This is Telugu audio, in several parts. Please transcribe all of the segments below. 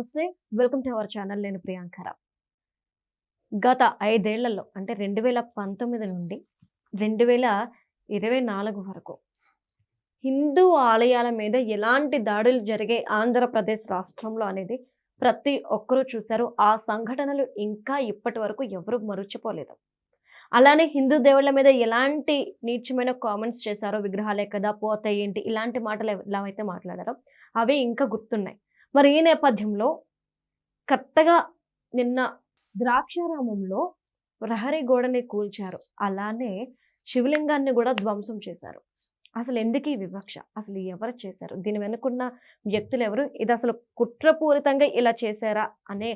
నమస్తే. Welcome to our channel. నేను ప్రియాంకరా గత ఐదేళ్ళలో అంటే రెండు వేల పంతొమ్మిది నుండి రెండు వేల ఇరవై నాలుగు వరకు హిందూ ఆలయాల మీద ఎలాంటి దాడులు జరిగే ఆంధ్రప్రదేశ్ రాష్ట్రంలో అనేది ప్రతి ఒక్కరూ చూశారు. ఆ సంఘటనలు ఇంకా ఇప్పటి వరకు ఎవరూ మరుచిపోలేదు అలానే హిందూ దేవుళ్ళ మీద ఎలాంటి నీచమైన కామెంట్స్ చేశారో విగ్రహాలే కదా పోతాయి ఏంటి ఇలాంటి మాటలు ఎలా అయితే మాట్లాడారో అవి ఇంకా గుర్తున్నాయి. మరి ఈ నేపథ్యంలో కొత్తగా నిన్న ద్రాక్షారామంలో ప్రహరీ గోడని కూల్చారు. అలానే శివలింగాన్ని కూడా ధ్వంసం చేశారు. అసలు ఎందుకు ఈ వివక్ష? అసలు ఎవరు చేశారు? దీని వెనుకున్న వ్యక్తులు ఎవరు? ఇది అసలు కుట్రపూరితంగా ఇలా చేశారా? అనే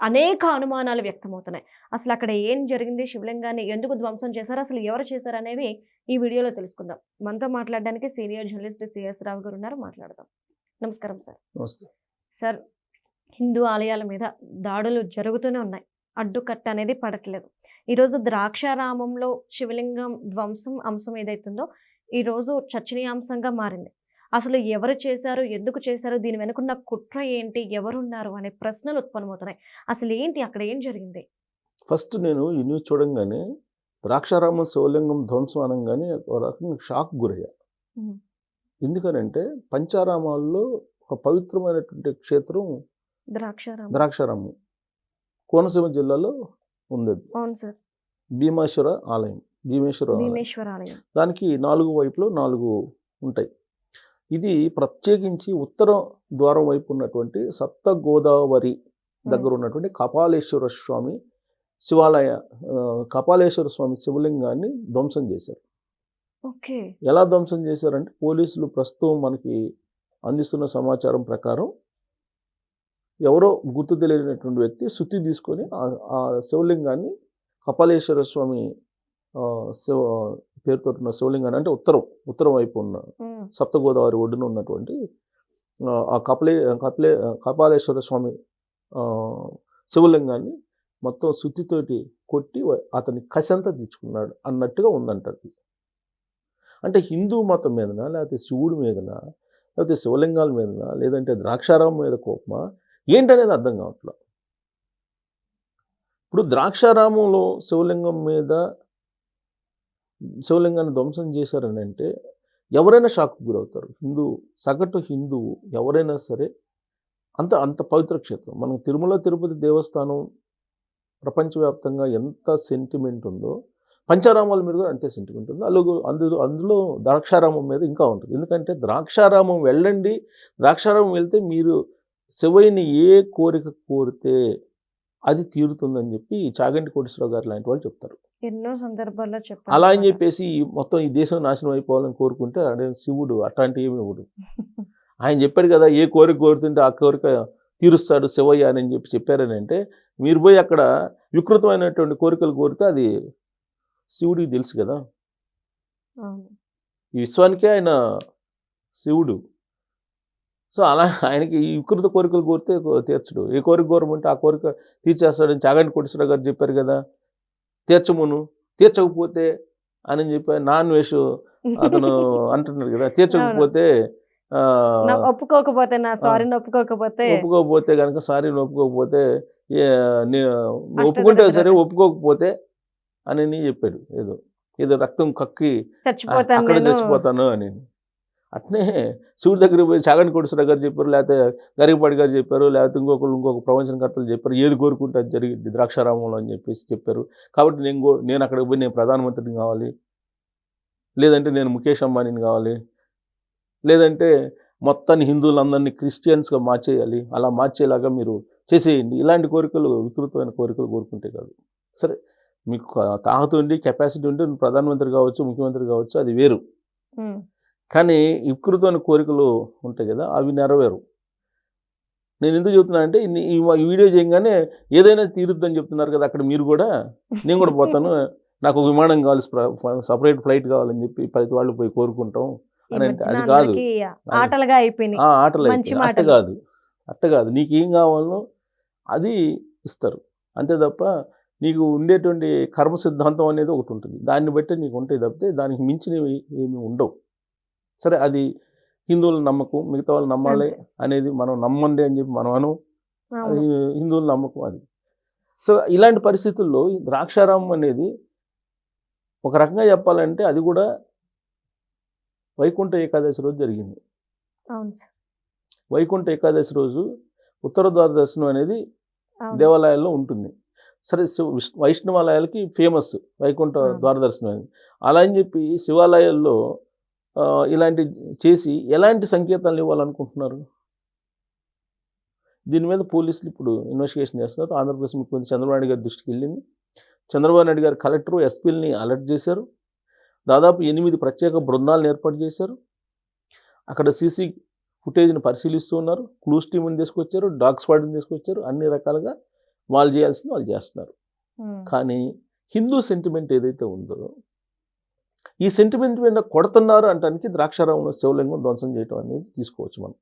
అనేక అనుమానాలు వ్యక్తమవుతున్నాయి. అసలు అక్కడ ఏం జరిగింది? శివలింగాన్ని ఎందుకు ధ్వంసం చేశారు? అసలు ఎవరు చేశారు? అనేవి ఈ వీడియోలో తెలుసుకుందాం. మనతో మాట్లాడడానికి సీనియర్ జర్నలిస్ట్ సిఎస్ రావు గారు ఉన్నారు. మాట్లాడదాం. నమస్కారం సార్. నమస్తే. సార్ హిందూ ఆలయాల మీద దాడులు జరుగుతూనే ఉన్నాయి. అడ్డుకట్ట అనేది పడట్లేదు. ఈరోజు ద్రాక్షారామంలో శివలింగం ధ్వంసం అంశం ఏదైతుందో ఈరోజు చర్చనీయాంశంగా మారింది. అసలు ఎవరు చేశారు? ఎందుకు చేశారు? దీని వెనుకున్న కుట్ర ఏంటి? ఎవరున్నారు? అనే ప్రశ్నలు ఉత్పన్నమవుతున్నాయి. అసలు ఏంటి? అక్కడ ఏం జరిగింది? ఫస్ట్ నేను ఈ న్యూస్ చూడంగానే ద్రాక్షారామం శివలింగం ధ్వంసం అనగానే ఒక రకంగా షాక్ గురయ్యా. ఎందుకనంటే పంచారామాల్లో ఒక పవిత్రమైనటువంటి క్షేత్రం ద్రాక్షారామం. ద్రాక్షారామం. కోనసీమ జిల్లాలో ఉంది అది. అవును సార్. భీమేశ్వర ఆలయం. భీమేశ్వర ఆలయం. భీమేశ్వర ఆలయం. దానికి నాలుగు వైపులో నాలుగు ఉంటాయి. ఇది ప్రత్యేకించి ఉత్తర ద్వారం వైపు ఉన్నటువంటి సప్త గోదావరి దగ్గర ఉన్నటువంటి కపాలేశ్వర స్వామి శివాలయ కపాలేశ్వర స్వామి శివలింగాన్ని ధ్వంసం చేశారు. ఎలా ధ్వంసం చేశారంటే పోలీసులు ప్రస్తుతం మనకి అందిస్తున్న సమాచారం ప్రకారం ఎవరో గుర్తు తెలియనటువంటి వ్యక్తి సుత్తి తీసుకొని ఆ- శివలింగాన్ని కపాలేశ్వర స్వామి శివ పేరుతో ఉన్న శివలింగాన్ని అంటే ఉత్తరం ఉత్తరం వైపు ఉన్న ఉమ్, సప్త గోదావరి ఒడ్డున ఉన్నటువంటి ఆ, కపలే కపలే కపాలేశ్వర స్వామి శివలింగాన్ని మొత్తం సుత్తితోటి కొట్టి అతని కసంతా తెచ్చుకున్నాడు అన్నట్టుగా ఉందంట అది. అంటే హిందూ మతం మీదనా లేకపోతే శివుడి మీదనా లేకపోతే శివలింగాల మీదనా లేదంటే ద్రాక్షారామం మీద కోపమా? ఏంటనేది అర్థం కావట్లా? ఇప్పుడు ద్రాక్షారామంలో శివలింగం మీద శివలింగాన్ని ధ్వంసం చేశారని అంటే ఎవరైనా షాక్కు గురవుతారు. హిందూ సగటు హిందువు ఎవరైనా సరే అంత అంత పవిత్ర క్షేత్రం. మనం తిరుమల తిరుపతి దేవస్థానం ప్రపంచవ్యాప్తంగా ఎంత సెంటిమెంట్ ఉందో పంచారామాల మీద కూడా అంతే సెంటిమెంట్ ఉంది. అందులో అందులో అందులో ద్రాక్షారామం మీద ఇంకా ఉంటుంది. ఎందుకంటే ద్రాక్షారామం వెళ్ళండి. ద్రాక్షారామం వెళ్తే మీరు శివయ్యని ఏ కోరిక కోరితే అది తీరుతుందని చెప్పి చాగంటి కోటేశ్వరరావు గారు లాంటి వాళ్ళు చెప్తారు. ఎన్నో సందర్భాల్లో చెప్పారు అలా అని. చెప్పేసి మొత్తం ఈ దేశం నాశనం అయిపోవాలని కోరుకుంటే అడే శివుడు అట్లాంటి ఏమి ఇవ్వడు. ఆయన చెప్పాడు కదా ఏ కోరిక కోరుతుంటే ఆ కోరిక తీరుస్తాడు శివయ్య అని చెప్పి చెప్పారని అంటే మీరు పోయి అక్కడ వికృతమైనటువంటి కోరికలు కోరితే అది శివుడికి తెలుసు కదా? ఈ విశ్వానికే ఆయన శివుడు. సో అలా ఆయనకి ఈ వికృత కోరికలు కోరితే తీర్చడు. ఏ కోరిక కోరమంటే ఆ కోరిక తీర్చేస్తాడని చాగంటి కోటేశ్వరరావు గారు చెప్పారు కదా? తీర్చమును. తీర్చకపోతే అని చెప్పి నాన్ వేష్ అతను అంటున్నాడు కదా? తీర్చకపోతే ఒప్పుకోకపోతే నా సారీని ఒప్పుకోకపోతే ఒప్పుకోకపోతే కనుక సారీ ఒప్పుకోకపోతే ఒప్పుకుంటే సరే. ఒప్పుకోకపోతే అని చెప్పాడు. ఏదో ఏదో రక్తం కక్కి అక్కడ చచ్చిపోతాను అని. అట్నే శివుడి దగ్గర పోయి చాగంటి కోటేశ్వర గారు చెప్పారు లేకపోతే గరికపాటి గారు చెప్పారు లేకపోతే ఇంకొకరు ఇంకొక ప్రవచనకర్తలు చెప్పారు ఏది కోరుకుంటే అది జరిగింది ద్రాక్షారామంలో అని చెప్పేసి చెప్పారు. కాబట్టి నేను నేను అక్కడికి పోయి నేను ప్రధానమంత్రిని కావాలి. లేదంటే నేను ముఖేష్ అంబానీని కావాలి. లేదంటే మొత్తాన్ని హిందువులందరినీ క్రిస్టియన్స్గా మార్చేయాలి. అలా మార్చేలాగా మీరు చేసేయండి. ఇలాంటి కోరికలు వికృతమైన కోరికలు కోరుకుంటే కాదు. సరే మీకు తాహత ఉండి కెపాసిటీ ఉంటే నువ్వు ప్రధానమంత్రి కావచ్చు ముఖ్యమంత్రి కావచ్చు అది వేరు కానీ వికృతమైన కోరికలు ఉంటాయి కదా అవి నెరవేరు నేను ఎందుకు చెప్తున్నా అంటే ఈ వీడియో చేయగానే ఏదైనా తీరుద్దని చెప్తున్నారు కదా అక్కడ మీరు కూడా నేను కూడా పోతాను నాకు విమానం కావాలి సపరేట్ ఫ్లైట్ కావాలని చెప్పి ప్రతి వాళ్ళు పోయి కోరుకుంటాం అని అది కాదు. ఆటలుగా అయిపోయినాయి ఆ ఆటలు. అట్ట. కాదు అట్ట కాదు నీకు ఏం కావాలో అది ఇస్తారు అంతే తప్ప నీకు ఉండేటువంటి కర్మ సిద్ధాంతం అనేది ఒకటి ఉంటుంది. దాన్ని బట్టి నీకు ఉంటాయి తప్పితే దానికి మించినవి ఏమి ఉండవు. సరే అది హిందువుల నమ్మకం మిగతా వాళ్ళు నమ్మాలి. అనేది మనం నమ్మండి అని చెప్పి మనం అను హిందువుల నమ్మకం అది. సో ఇలాంటి పరిస్థితుల్లో ద్రాక్షారామం అనేది ఒక రకంగా చెప్పాలంటే అది కూడా వైకుంఠ ఏకాదశి రోజు జరిగింది. వైకుంఠ ఏకాదశి రోజు ఉత్తర ద్వార దర్శనం అనేది దేవాలయాల్లో ఉంటుంది. సరే శివ- విష్ణు- వైష్ణవాలయాలకి ఫేమస్ వైకుంఠ ఆ. ద్వార దర్శనం అని అలా అని చెప్పి శివాలయాల్లో ఇలాంటి చేసి ఎలాంటి సంకేతాలు ఇవ్వాలనుకుంటున్నారు? దీని మీద పోలీసులు ఇప్పుడు ఇన్వెస్టిగేషన్ చేస్తున్నారు. ఆంధ్రప్రదేశ్ ముఖ్యమంత్రి చంద్రబాబు నాయుడు గారి దృష్టికి వెళ్ళింది. చంద్రబాబు నాయుడు గారు కలెక్టర్ ఎస్పీలని అలర్ట్ చేశారు. దాదాపు ఎనిమిది ప్రత్యేక బృందాలను ఏర్పాటు చేశారు. అక్కడ సీసీ ఫుటేజ్ని పరిశీలిస్తూ ఉన్నారు. క్లూస్ టీమ్ని తీసుకొచ్చారు డాగ్ స్క్వాడ్ని తీసుకొచ్చారు అన్ని రకాలుగా వాళ్ళు చేయాల్సింది వాళ్ళు చేస్తున్నారు. కానీ హిందూ సెంటిమెంట్ ఏదైతే ఉందో ఈ సెంటిమెంట్ మీద కొడుతున్నారు అంటానికి ద్రాక్షారామంలో శివలింగం ధ్వంసం చేయటం అనేది తీసుకోవచ్చు మనం.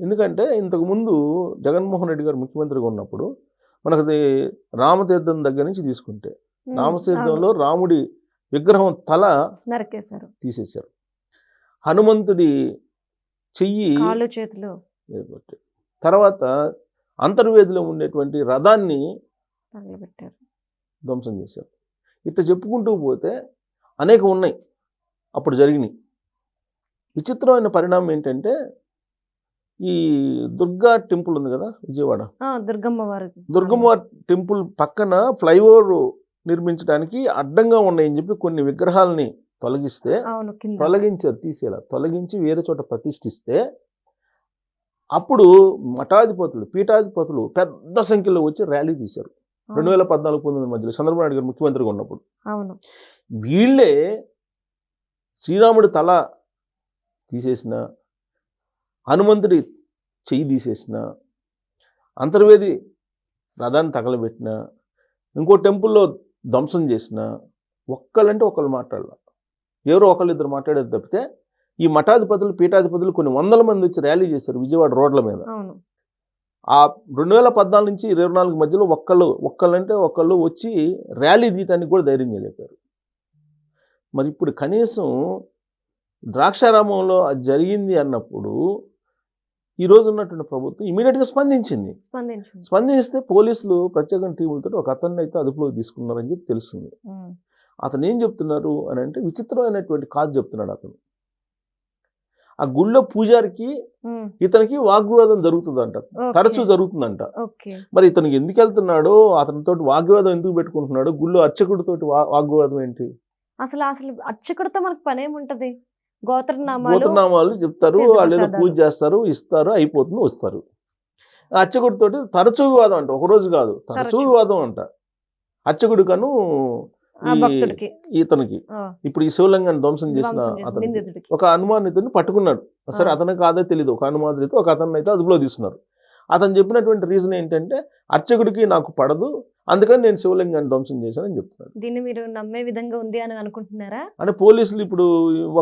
ఎందుకంటే ఇంతకుముందు జగన్మోహన్ రెడ్డి గారు ముఖ్యమంత్రిగా ఉన్నప్పుడు మనది రామతీర్థం దగ్గర నుంచి తీసుకుంటే. రామతీర్థంలో. రాముడి విగ్రహం తల నరికేశారు తీసేశారు హనుమంతుడి చెయ్యి చేతులు తర్వాత అంతర్వేదిలో ఉండేటువంటి రథాన్ని ధ్వంసం చేశారు. ఇట్లా చెప్పుకుంటూ పోతే అనేకం ఉన్నాయి. అప్పుడు జరిగినాయి. విచిత్రమైన పరిణామం ఏంటంటే ఈ దుర్గా టెంపుల్ ఉంది కదా విజయవాడ. ఆ, దుర్గమ్మ వారు దుర్గమ్మ టెంపుల్ పక్కన ఫ్లైఓవర్ నిర్మించడానికి అడ్డంగా ఉన్నాయని చెప్పి కొన్ని విగ్రహాలని తొలగిస్తే తొలగించారు తీసేలా తొలగించి వేరే చోట ప్రతిష్ఠిస్తే అప్పుడు మఠాధిపతులు పీఠాధిపతులు పెద్ద సంఖ్యలో వచ్చి ర్యాలీ తీశారు. రెండు వేల పద్నాలుగు పంతొమ్మిది మధ్యలో చంద్రబాబు నాయుడు గారు ముఖ్యమంత్రిగా ఉన్నప్పుడు. అవును. వీళ్ళే శ్రీరాముడి తల తీసేసిన హనుమంతుడి చెయ్యి తీసేసిన అంతర్వేది రథాన్ని తగలబెట్టిన ఇంకో టెంపుల్లో ధ్వంసం చేసిన ఒక్కళ్ళంటే ఒకళ్ళు మాట్లాడాల. ఎవరో ఒకళ్ళు ఇద్దరు మాట్లాడేది తప్పితే ఈ మఠాధిపతులు పీఠాధిపతులు కొన్ని వందల మంది వచ్చి ర్యాలీ చేశారు విజయవాడ రోడ్ల మీద. ఆ రెండు వేల పద్నాలుగు నుంచి ఇరవై నాలుగు మధ్యలో ఒక్కళ్ళు ఒక్కళ్ళంటే ఒకళ్ళు వచ్చి ర్యాలీ తీయటానికి కూడా ధైర్యం చేయలేపారు మరి ఇప్పుడు కనీసం ద్రాక్షారామంలో అది జరిగింది అన్నప్పుడు ఈ రోజు ఉన్నటువంటి ప్రభుత్వం ఇమీడియట్గా స్పందించింది. స్పందిస్తే పోలీసులు ప్రత్యేక టీములతో ఒక అతన్ని అయితే అదుపులోకి తీసుకున్నారని చెప్పి తెలుస్తుంది. అతను ఏం చెప్తున్నారు అని అంటే విచిత్రమైనటువంటి కాదు చెప్తున్నాడు అతను. ఆ గుళ్ళో పూజారికి. ఇతనికి వాగ్వివాదం జరుగుతుందంట. తరచూ జరుగుతుందంట మరి ఇతనికి ఎందుకు వెళ్తున్నాడో అతనితో వాగ్వివాదం ఎందుకు పెట్టుకుంటున్నాడు గుళ్ళు అర్చకుడితోటి వా వాగ్వివాదం ఏంటి అసలు అసలు అర్చకుడితో మనకు పనేముంటది గోత్రనామాలు గోత్రనామాలు చెప్తారు వాళ్ళు ఏదో. పూజ చేస్తారు ఇస్తారు అయిపోతుంది వస్తారు ఆ అర్చకుడితోటి తరచూ వివాదం అంట ఒక రోజు కాదు తరచూ. వివాదం అంట అర్చకుడు కను ఇతనికి ఇప్పుడు ఈ శివలింగాన్ని ధ్వంసం చేసిన నిందితుడికి ఒక అనుమానితుడిని పట్టుకున్నాడు. సరే. అతను కాదో తెలియదు ఒక అనుమానితుడితో ఒక అతన్ని అయితే అదుపులో తీసుకున్నారు. అతను చెప్పినటువంటి రీజన్ ఏంటంటే అర్చకుడికి నాకు పడదు అందుకని నేను శివలింగాన్ని ధ్వంసం చేశానని చెప్తున్నాడు. దీన్ని మీరు నమ్మే విధంగా ఉంది అని అనుకుంటున్నారా? అంటే పోలీసులు ఇప్పుడు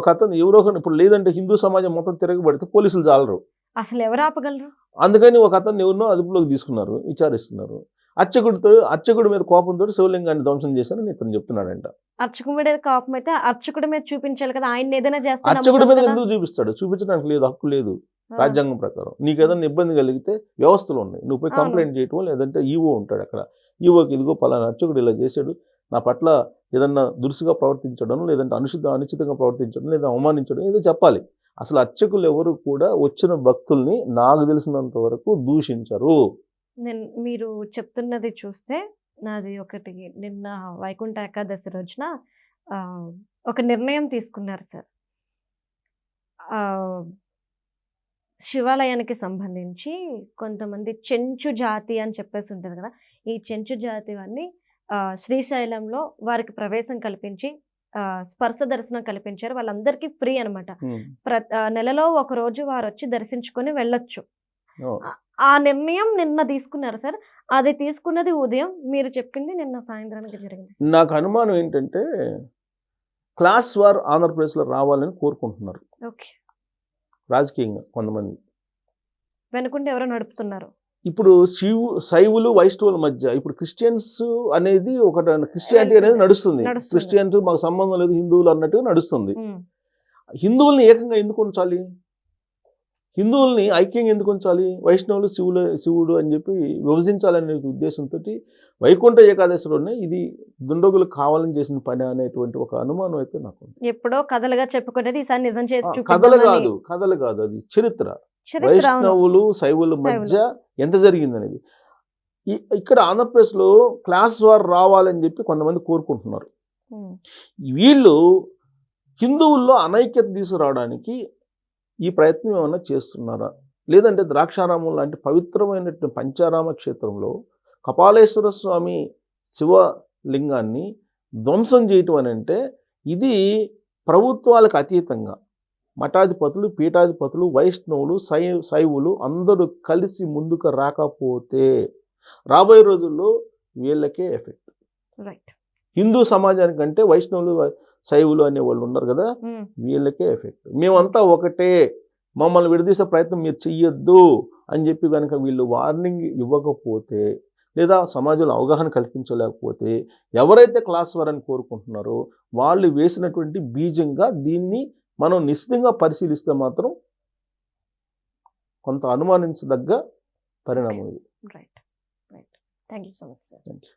ఒక అతను ఎవరో ఇప్పుడు లేదంటే హిందూ సమాజం మొత్తం తిరగబడితే పోలీసులు చాలరు అసలు ఎవరు ఆపగలరు? అందుకని ఒక అతను ఎవరినో అదుపులోకి తీసుకున్నారు విచారిస్తున్నారు. అర్చకుడితో అర్చకుడి మీద కోపంతో శివలింగాన్ని ధ్వంసం చేశానని ఇతను చెప్తున్నాడంట. అర్చకుడి మీద కోపం అయితే అర్చకుడి మీద చూపించాలి కదా ఆయన ఏదైనా చేస్తే అర్చకుడి మీద. ఎందుకు చూపిస్తాడు? చూపించడానికి లేదు హక్కు లేదు రాజ్యాంగం ప్రకారం. నీకు ఏదైనా ఇబ్బంది కలిగితే వ్యవస్థలు ఉన్నాయి. నువ్వు పోయి. కంప్లైంట్ చేయటం లేదంటే ఈవో ఉంటాడు అక్కడ. ఈవోకి ఇదిగో పలానా అర్చకుడు ఇలా చేశాడు. నా పట్ల ఏదన్నా దురుసుగా ప్రవర్తించడం లేదంటే అనుచిత అనుచితంగా ప్రవర్తించడం లేదా అవమానించడం ఏదో చెప్పాలి. అసలు అర్చకులు ఎవరు కూడా వచ్చిన భక్తుల్ని నాకు తెలిసినంత వరకు దూషించరు. నేను మీరు చెప్తున్నది చూస్తే నాది ఒకటి నిన్న వైకుంఠ ఏకాదశి రోజున ఒక నిర్ణయం తీసుకున్నారు సార్. శివాలయానికి సంబంధించి కొంతమంది చెంచు జాతి అని చెప్పేసి ఉంటుంది కదా ఈ చెంచు జాతి వారిని శ్రీశైలంలో వారికి ప్రవేశం కల్పించి స్పర్శ దర్శనం కల్పించారు. వాళ్ళందరికీ ఫ్రీ అనమాట ప్ర నెలలో ఒక రోజు వారు వచ్చి దర్శించుకొని వెళ్ళొచ్చు. ఆ నిర్ణయం నిన్న తీసుకున్నారు సార్. అది తీసుకున్నది ఉదయం మీరు చెప్పింది నిన్న సాయంత్రానికి జరిగింది. నాకు అనుమానం ఏంటంటే క్లాస్ వార్ ఆంధ్రప్రదేశ్లో రావాలని కోరుకుంటున్నారు. ఓకే. రాజకీయంగా కొంతమంది. వెనుకుంటే ఎవరో నడుపుతున్నారు. ఇప్పుడు శివు శైవులు వైష్ణవుల మధ్య ఇప్పుడు క్రిస్టియన్స్ అనేది ఒక క్రిస్టియానిటీ అనేది నడుస్తుంది. క్రిస్టియన్స్ మాకు సంబంధం లేదు హిందువులు అన్నట్టుగా నడుస్తుంది. హిందువుల్ని ఏకంగా ఎందుకు ఉంచాలి? హిందువుల్ని ఐక్యంగా ఎందుకు ఉంచాలి వైష్ణవులు శివులు శివుడు అని చెప్పి విభజించాలనే ఉద్దేశంతో వైకుంఠ ఏకాదశి రోజునే ఇది దుండగులు కావాలని చేసిన పని అనేటువంటి ఒక అనుమానం అయితే నాకు. ఎప్పుడో కథలుగా చెప్పుకునేది ఈసారి నిజం చేసి కథలు కాదు కథలు కాదు అది చరిత్ర. వైష్ణవులు శైవుల మధ్య ఎంత జరిగిందనేది ఈ- ఇక్కడ ఆంధ్రప్రదేశ్లో క్లాస్ వార్ రావాలని చెప్పి కొంతమంది కోరుకుంటున్నారు. వీళ్ళు హిందువుల్లో అనైక్యత తీసుకురావడానికి ఈ ప్రయత్నం ఏమైనా చేస్తున్నారా? లేదంటే ద్రాక్షారామం లాంటి పవిత్రమైనటువంటి పంచారామ క్షేత్రంలో కపాలేశ్వర స్వామి శివలింగాన్ని ధ్వంసం చేయటం అని అంటే ఇది ప్రభుత్వాలకు అతీతంగా మఠాధిపతులు పీఠాధిపతులు వైష్ణవులు శై శైవులు అందరూ కలిసి ముందుకు రాకపోతే రాబోయే రోజుల్లో వీళ్ళకే ఎఫెక్ట్. రైట్ హిందూ సమాజానికంటే వైష్ణవులు శైవులు అనే వాళ్ళు ఉన్నారు కదా. వీళ్ళకే ఎఫెక్ట్. మేమంతా ఒకటే మమ్మల్ని విడదీసే ప్రయత్నం మీరు చెయ్యొద్దు అని చెప్పి కనుక వీళ్ళు వార్నింగ్ ఇవ్వకపోతే లేదా సమాజంలో అవగాహన కల్పించలేకపోతే ఎవరైతే క్లాస్ వార్ అని కోరుకుంటున్నారో వాళ్ళు వేసినటువంటి బీజంగా దీన్ని మనం నిశ్చితంగా పరిశీలిస్తే మాత్రం కొంత అనుమానించదగ్గ పరిణామం ఇది. Right right thank you so much sir thank you